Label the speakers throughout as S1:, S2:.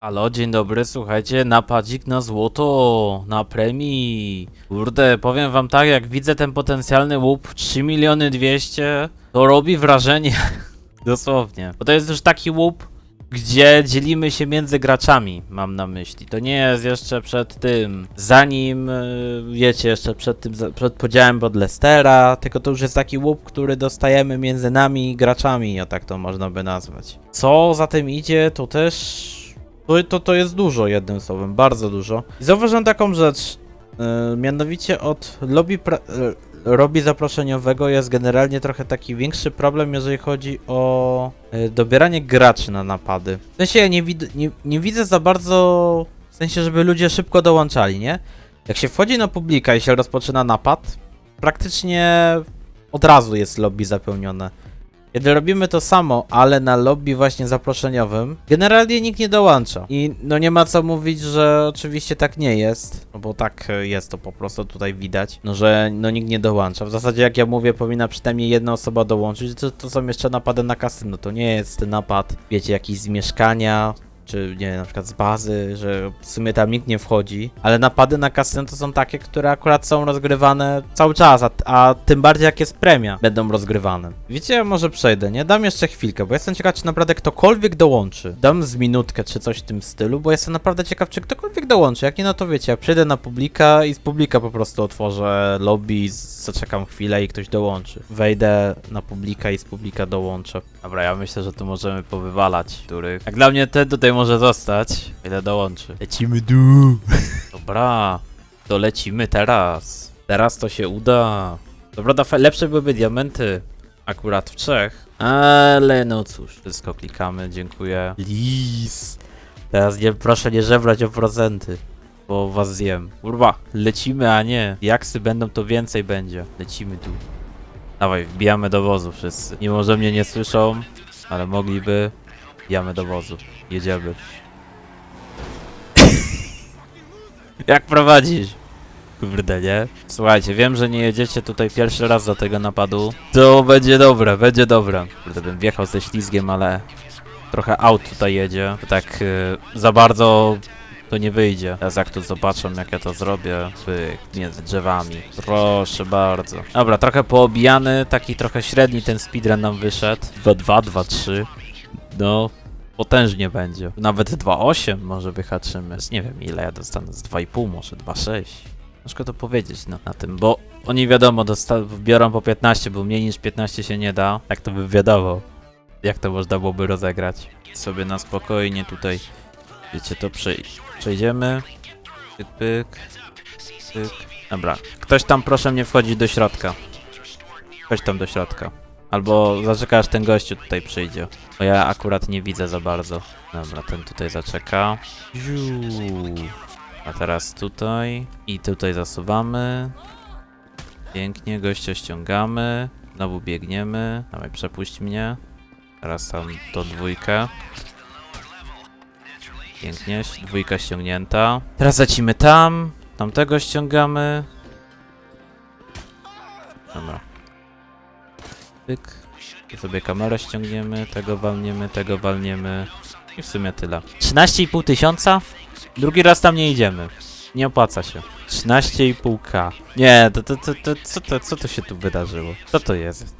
S1: Halo, dzień dobry, słuchajcie, napadzik na złoto, na premii. Kurde, powiem wam tak, jak widzę ten potencjalny łup 3 miliony 200, to robi wrażenie, dosłownie. Bo to jest już taki łup, gdzie dzielimy się między graczami, mam na myśli. To nie jest jeszcze przed tym, zanim, y, wiecie, jeszcze przed tym, przed podziałem pod Lestera, tylko to już jest taki łup, który dostajemy między nami graczami, o tak to można by nazwać. Co za tym idzie, to też... To, to, to jest dużo, jednym słowem, bardzo dużo. I zauważyłem taką rzecz, yy, mianowicie od lobby, pra- yy, lobby zaproszeniowego jest generalnie trochę taki większy problem, jeżeli chodzi o yy, dobieranie graczy na napady. W sensie ja nie, wid- nie, nie widzę za bardzo, w sensie, żeby ludzie szybko dołączali, nie? Jak się wchodzi na publika i się rozpoczyna napad, praktycznie od razu jest lobby zapełnione. Kiedy robimy to samo, ale na lobby właśnie zaproszeniowym, generalnie nikt nie dołącza. I no nie ma co mówić, że oczywiście tak nie jest, no bo tak e, jest to po prostu tutaj widać, no że no nikt nie dołącza. W zasadzie jak ja mówię, powinna przynajmniej jedna osoba dołączyć, to, to są jeszcze napady na kasyno, to nie jest napad, wiecie, jakiś z mieszkania, czy nie na przykład z bazy, że w sumie tam nikt nie wchodzi, ale napady na kasyno to są takie, które akurat są rozgrywane cały czas, a, a tym bardziej jak jest premia, będą rozgrywane. Wiecie, ja może przejdę, nie? Dam jeszcze chwilkę, bo jestem ciekaw, czy naprawdę ktokolwiek dołączy. Dam z minutkę, czy coś w tym stylu, bo jestem naprawdę ciekaw, czy ktokolwiek dołączy. Jak nie, no to wiecie, jak przejdę na publika i z publika po prostu otworzę lobby, zaczekam chwilę i ktoś dołączy. Wejdę na publika i z publika dołączę. Dobra, ja myślę, że tu możemy powywalać, których... Jak dla mnie ten tutaj może zostać, ile dołączy. Lecimy du. Dobra, to lecimy teraz. Teraz to się uda. Dobra, lepsze byłyby diamenty. Akurat w trzech. Ale no cóż, wszystko klikamy, dziękuję. Lis. Teraz nie, proszę nie żebrać o procenty. Bo was zjem. Kurwa, lecimy, a nie. Jaksy będą, to więcej będzie. Lecimy tu. Dawaj, wbijamy do wozu wszyscy. Mimo, że mnie nie słyszą, ale mogliby. Wbijamy do wozu. Jedziemy. Jak prowadzisz? Kurde, nie? Słuchajcie, wiem, że nie jedziecie tutaj pierwszy raz do tego napadu. To będzie dobre, będzie dobre. Kurde, bym wjechał ze ślizgiem, ale trochę aut tutaj jedzie. Tak y, za bardzo to nie wyjdzie. Teraz jak tu zobaczą, jak ja to zrobię, pyk, między drzewami. Proszę bardzo. Dobra, trochę poobijany, taki trochę średni ten speedrun nam wyszedł. 2-2, 2-3. No, potężnie będzie. Nawet 2,8 może wyhaczymy. Nie wiem ile ja dostanę, z 2,5 może 2,6. Ciężko to powiedzieć no, na tym, bo oni wiadomo, biorą po 15, bo mniej niż 15 się nie da. Jak to by wiadomo, jak to można byłoby rozegrać. Sobie na spokojnie tutaj, wiecie, to przej przejdziemy. Pyk, pyk, pyk. Dobra, ktoś tam proszę nie wchodzić do środka. Chodź tam do środka. Albo zaczeka aż ten gościu tutaj przyjdzie. Bo ja akurat nie widzę za bardzo. Dobra, ten tutaj zaczeka. Ziu. A teraz tutaj. I tutaj zasuwamy. Pięknie, gościa ściągamy. Znowu biegniemy. Dawaj, przepuść mnie. Teraz tam to dwójkę. Pięknie, dwójka ściągnięta. Teraz lecimy tam. Tamtego ściągamy. Dobra. Pyk. I sobie kamerę ściągniemy, tego walniemy, tego walniemy. I w sumie tyle. 13,5 tysiąca? Drugi raz tam nie idziemy. Nie opłaca się. 13,5k. Nie, to, to, to, to, co, to, co to się tu wydarzyło? Co to jest?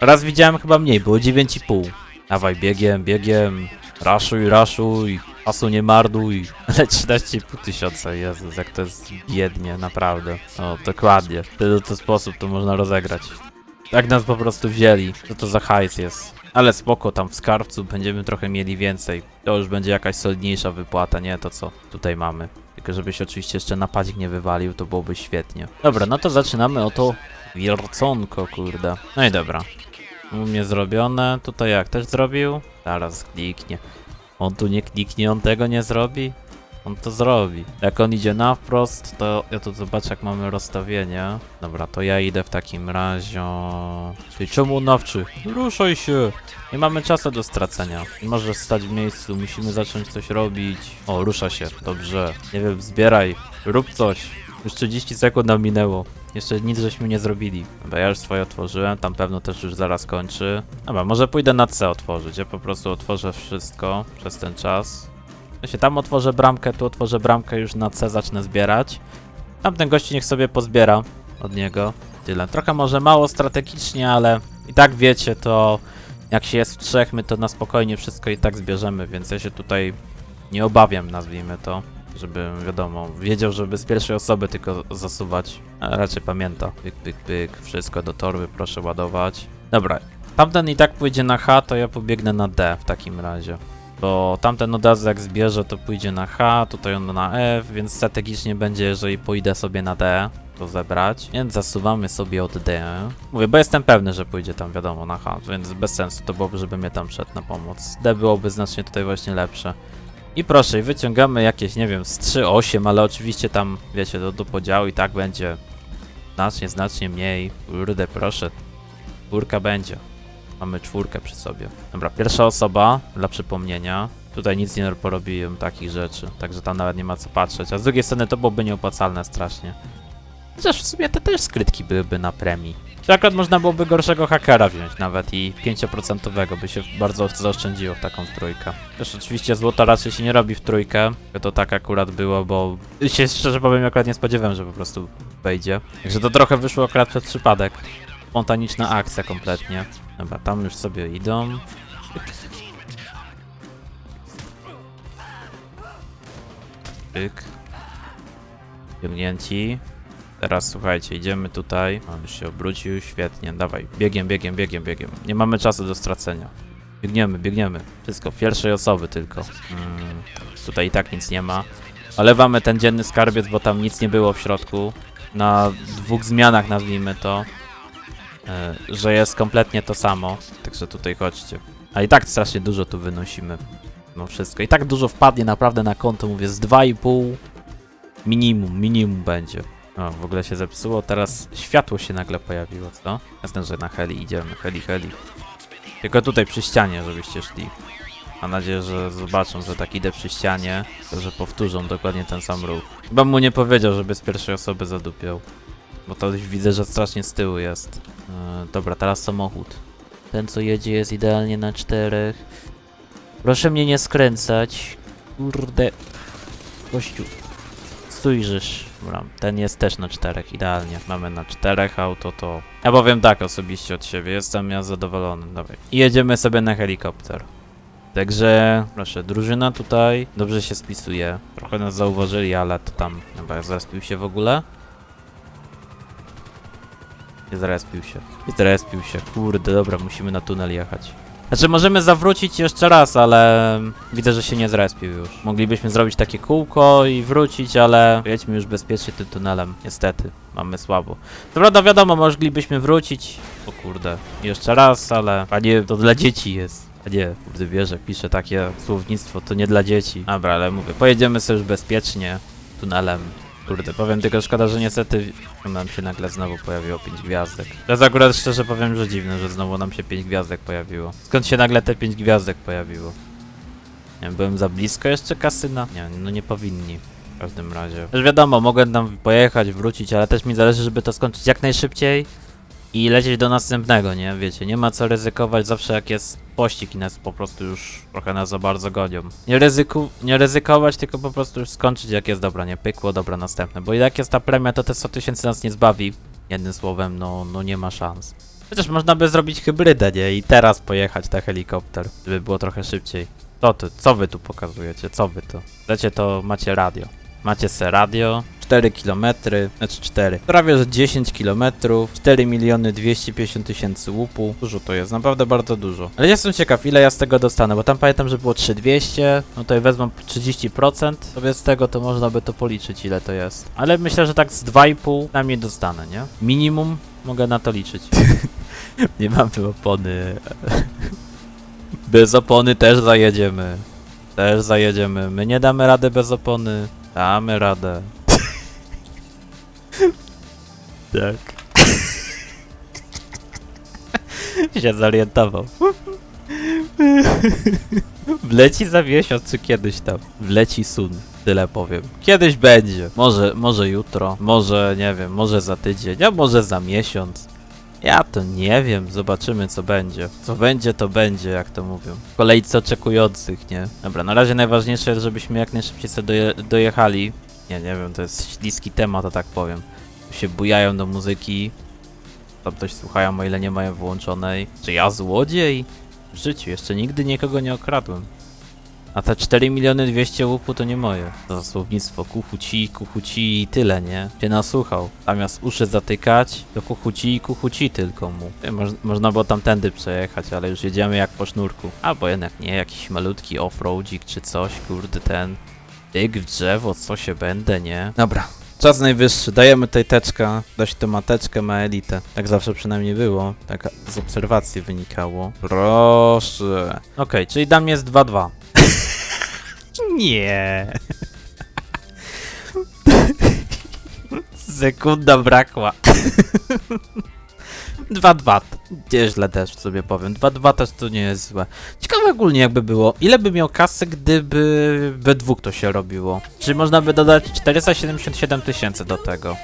S1: Raz widziałem chyba mniej, było 9,5. Dawaj, biegiem, biegiem. Raszuj, raszuj. Pasu nie marnuj. Ale 13,5 tysiąca, Jezus, jak to jest biednie, naprawdę. O, dokładnie. W ten sposób to można rozegrać. Tak nas po prostu wzięli. Co to za hajs jest? Ale spoko, tam w skarbcu będziemy trochę mieli więcej. To już będzie jakaś solidniejsza wypłata, nie to co tutaj mamy. Tylko żeby się oczywiście jeszcze napadzik nie wywalił, to byłoby świetnie. Dobra, no to zaczynamy oto wierconko, kurde. No i dobra. U mnie zrobione. Tutaj jak też zrobił? Zaraz kliknie. On tu nie kliknie, on tego nie zrobi? On to zrobi. Jak on idzie na wprost, to ja tu zobaczę jak mamy rozstawienie. Dobra, to ja idę w takim razie... Ty czemu nawczy? Ruszaj się! Nie mamy czasu do stracenia. Nie możesz stać w miejscu, musimy zacząć coś robić. O, rusza się, dobrze. Nie wiem, zbieraj, rób coś. Już 30 sekund nam minęło. Jeszcze nic żeśmy nie zrobili. Dobra, ja już swoje otworzyłem, tam pewno też już zaraz kończy. Dobra, może pójdę na C otworzyć. Ja po prostu otworzę wszystko przez ten czas. Się tam otworzę bramkę, tu otworzę bramkę, już na C zacznę zbierać. Tamten gości niech sobie pozbiera od niego. Tyle. Trochę może mało strategicznie, ale i tak wiecie, to jak się jest w trzech, my to na spokojnie wszystko i tak zbierzemy, więc ja się tutaj nie obawiam, nazwijmy to. Żeby, wiadomo, wiedział, żeby z pierwszej osoby tylko zasuwać. Ale raczej pamięta. Pyk, pyk, pyk. Wszystko do torby, proszę ładować. Dobra. Tamten i tak pójdzie na H, to ja pobiegnę na D w takim razie. Bo tamten od jak zbierze, to pójdzie na H, tutaj on na F, więc strategicznie będzie, jeżeli pójdę sobie na D, to zebrać. Więc zasuwamy sobie od D. Mówię, bo jestem pewny, że pójdzie tam, wiadomo, na H, więc bez sensu to byłoby, żeby mnie tam szedł na pomoc. D byłoby znacznie tutaj właśnie lepsze. I proszę, wyciągamy jakieś, nie wiem, z 3-8, ale oczywiście tam, wiecie, do, do podziału i tak będzie znacznie, znacznie mniej. Kurde, proszę, czwórka będzie. Mamy czwórkę przy sobie. Dobra, pierwsza osoba, dla przypomnienia. Tutaj nic nie porobiłem takich rzeczy, także tam nawet nie ma co patrzeć. A z drugiej strony to byłoby nieopłacalne strasznie. Chociaż w sumie te też skrytki byłyby na premii. Czy akurat można byłoby gorszego hakera wziąć nawet i 5% by się bardzo zaoszczędziło w taką trójkę. Też oczywiście złota raczej się nie robi w trójkę, to tak akurat było, bo się szczerze powiem akurat nie spodziewałem, że po prostu wejdzie. Także to trochę wyszło akurat przez przypadek. Spontaniczna akcja kompletnie. Dobra, tam już sobie idą. Pyk. Ciągnięci. Teraz słuchajcie, idziemy tutaj. On już się obrócił, świetnie. Dawaj, biegiem, biegiem, biegiem, biegiem. Nie mamy czasu do stracenia. Biegniemy, biegniemy. Wszystko, pierwszej osoby tylko. Mm, tutaj i tak nic nie ma. Olewamy ten dzienny skarbiec, bo tam nic nie było w środku. Na dwóch zmianach nazwijmy to. E, że jest kompletnie to samo. Także tutaj chodźcie. A i tak strasznie dużo tu wynosimy. No wszystko. I tak dużo wpadnie naprawdę na konto, mówię, z 2,5 minimum, minimum będzie. O, w ogóle się zepsuło, teraz światło się nagle pojawiło, co? Jasne, że na heli idziemy, heli, heli. Tylko tutaj przy ścianie, żebyście szli. Mam nadzieję, że zobaczą, że tak idę przy ścianie, że powtórzą dokładnie ten sam ruch. Chyba mu nie powiedział, żeby z pierwszej osoby zadupiał. Bo to widzę, że strasznie z tyłu jest. Yy, dobra, teraz samochód. Ten, co jedzie, jest idealnie na czterech. Proszę mnie nie skręcać. Kurde. Gościu. Stójrzysz. Dobra, ten jest też na czterech, idealnie. Mamy na czterech auto, to... Ja powiem tak osobiście od siebie, jestem ja zadowolony, dawaj. I jedziemy sobie na helikopter. Także, proszę, drużyna tutaj dobrze się spisuje. Trochę nas zauważyli, ale to tam chyba zrespił się w ogóle. Nie zrespił się. Nie zrespił się. Kurde, dobra, musimy na tunel jechać. Znaczy, możemy zawrócić jeszcze raz, ale widzę, że się nie zrespił już. Moglibyśmy zrobić takie kółko i wrócić, ale jedźmy już bezpiecznie tym tunelem. Niestety, mamy słabo. Co prawda, wiadomo, moglibyśmy wrócić. O kurde, jeszcze raz, ale... A nie, to dla dzieci jest. A nie, kurde, wierzę, pisze takie słownictwo, to nie dla dzieci. Dobra, ale mówię, pojedziemy sobie już bezpiecznie tunelem. Kurde, powiem tylko szkoda, że niestety nam się nagle znowu pojawiło 5 gwiazdek. Jest akurat szczerze powiem, że dziwne, że znowu nam się 5 gwiazdek pojawiło. Skąd się nagle te 5 gwiazdek pojawiło? Nie wiem, byłem za blisko jeszcze kasyna? Nie, no nie powinni. W każdym razie. Też wiadomo, mogę tam pojechać, wrócić, ale też mi zależy, żeby to skończyć jak najszybciej i lecieć do następnego, nie? Wiecie, nie ma co ryzykować zawsze jak jest pościg i nas po prostu już trochę nas za bardzo gonią. Nie, ryzyku, nie ryzykować, tylko po prostu już skończyć jak jest dobra, nie pykło, dobra, następne. Bo jak jest ta premia, to te 100 tysięcy nas nie zbawi. Jednym słowem, no, no nie ma szans. Chociaż można by zrobić hybrydę, nie? I teraz pojechać na helikopter, żeby było trochę szybciej. Co ty, co wy tu pokazujecie? Co wy to? Lecie to macie radio. Macie se radio, 4 km, znaczy 4, prawie że 10 km, 4 miliony 250 tysięcy łupu. Dużo to jest, naprawdę bardzo dużo. Ale jestem ciekaw, ile ja z tego dostanę, bo tam pamiętam, że było 3200, no ja wezmę 30%, sobie z tego to można by to policzyć, ile to jest. Ale myślę, że tak z 2,5 na mnie dostanę, nie? Minimum mogę na to liczyć. Nie mamy opony. Bez opony też zajedziemy. Też zajedziemy. My nie damy rady bez opony. Damy radę. Tak. się zorientował. Wleci za miesiąc czy kiedyś tam. Wleci sun. Tyle powiem. Kiedyś będzie. Może, może jutro. Może, nie wiem, może za tydzień. A może za miesiąc. Ja to nie wiem, zobaczymy co będzie. Co będzie, to będzie, jak to mówią. W Kolejce oczekujących, nie? Dobra, na razie najważniejsze jest, żebyśmy jak najszybciej sobie doje dojechali. Nie, nie wiem, to jest śliski temat, to tak powiem. Się bujają do muzyki. Tam coś słuchają, o ile nie mają włączonej. Czy ja złodziej? W życiu jeszcze nigdy nikogo nie okradłem. A te 4 miliony 200 łupu to nie moje. To słownictwo kuchuci, kuchuci i tyle, nie? Się nasłuchał. Zamiast uszy zatykać, to kuchuci kuchuci tylko mu. Moż, można było tamtędy przejechać, ale już jedziemy jak po sznurku. Albo jednak nie, jakiś malutki offroadzik czy coś, kurde ten. Tyk w drzewo, co się będę, nie? Dobra. Czas najwyższy, dajemy tej teczkę, dać tę mateczkę ma elitę. Tak zawsze przynajmniej było, tak z obserwacji wynikało. Proszę. Okej, czyli dam jest 2-2. Nie. Sekunda brakła. 2-2. Nieźle też sobie powiem. 2-2 też to nie jest złe. Ciekawe ogólnie jakby było. Ile by miał kasy, gdyby we dwóch to się robiło? Czy można by dodać 477 tysięcy do tego?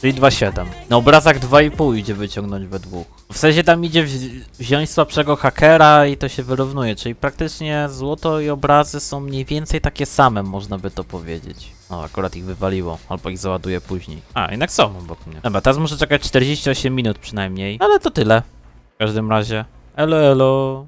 S1: Czyli 2,7. Na obrazach 2,5 idzie wyciągnąć we dwóch. W sensie tam idzie wzi- wziąć słabszego hakera i to się wyrównuje, czyli praktycznie złoto i obrazy są mniej więcej takie same, można by to powiedzieć. O, akurat ich wywaliło, albo ich załaduję później. A, jednak są obok mnie. Dobra, teraz muszę czekać 48 minut przynajmniej, ale to tyle. W każdym razie, elo elo.